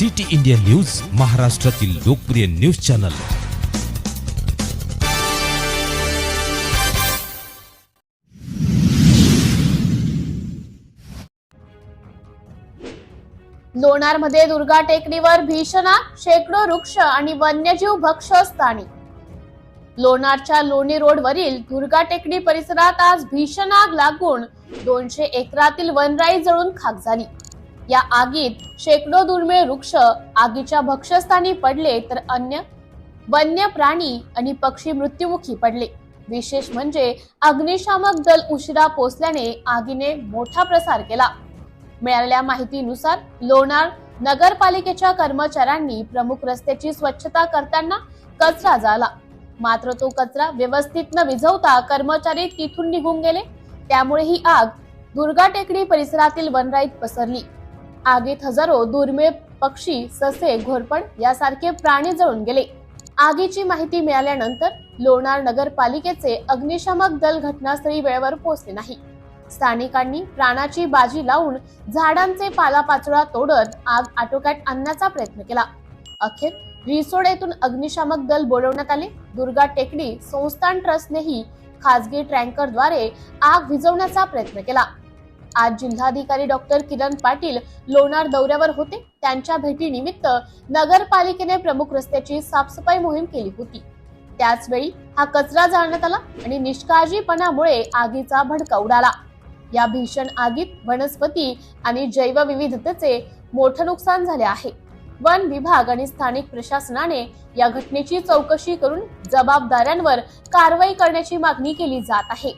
City India news महाराष्ट्रातील लोकप्रिय news channel. लोणारमध्ये Durga टेकडीवर भीषण शेकडो वृक्ष आणि वन्यजीव भक्ष स्थानी लोणारच्या लोणी रोडवरील दुर्गा टेकडी परिसरात आज भीषण आग लागून दोनशे एकरातील वनराई जळून खाक झाली. या आगीत शेकडो दुर्मिळ वृक्ष आगीच्या भक्षस्थानी पडले तर अन्य वन्य प्राणी आणि पक्षी मृत्युमुखी पडले. विशेष म्हणजे अग्निशामक दल उशिरा पोचल्याने आगीने मोठा प्रसार केला. मिळालेल्या माहितीनुसार लोणार नगरपालिकेच्या कर्मचाऱ्यांनी प्रमुख रस्त्याची स्वच्छता करताना कचरा जाळला. मात्र तो कचरा व्यवस्थित न विझवता कर्मचारी तिथून निघून गेले. त्यामुळे ही आग दुर्गा टेकडी परिसरातील वनराईत पसरली. आगीत हजारो दुर्मिळ पक्षी ससे घोरपड यासारखे प्राणी जळून गेले. आगीची माहिती मिळाल्यानंतर लोणार नगरपालिकेचे अग्निशामक दल घटनास्थळी वेळेवर पोहोचले नाही. स्थानिकांनी प्राणाची बाजी लावून झाडांचे पालापाचोळा तोडत आग आटोक्यात आणण्याचा प्रयत्न केला. अखेर रिसोड येथून अग्निशामक दल बोलवण्यात आले. दुर्गा टेकडी संस्थान ट्रस्टनेही खासगी ट्रँकरद्वारे आग विझवण्याचा प्रयत्न केला. आज जिल्हाधिकारी डॉक्टर किरण पाटील लोणार दौऱ्यावर होते. त्यांच्या भेटीनिमित्त नगरपालिकेने प्रमुख रस्त्याची साफसफाई मोहीम केली होती. त्याचवेळी हा कचरा जाळण्यात आला आणि निष्काळजीपणामुळे आगीचा भडका उडाला. या भीषण आगीत वनस्पती आणि जैवविविधतेचे मोठं नुकसान झाले आहे. वन विभाग आणि स्थानिक प्रशासनाने या घटनेची चौकशी करून जबाबदाऱ्यांवर कारवाई करण्याची मागणी केली जात आहे.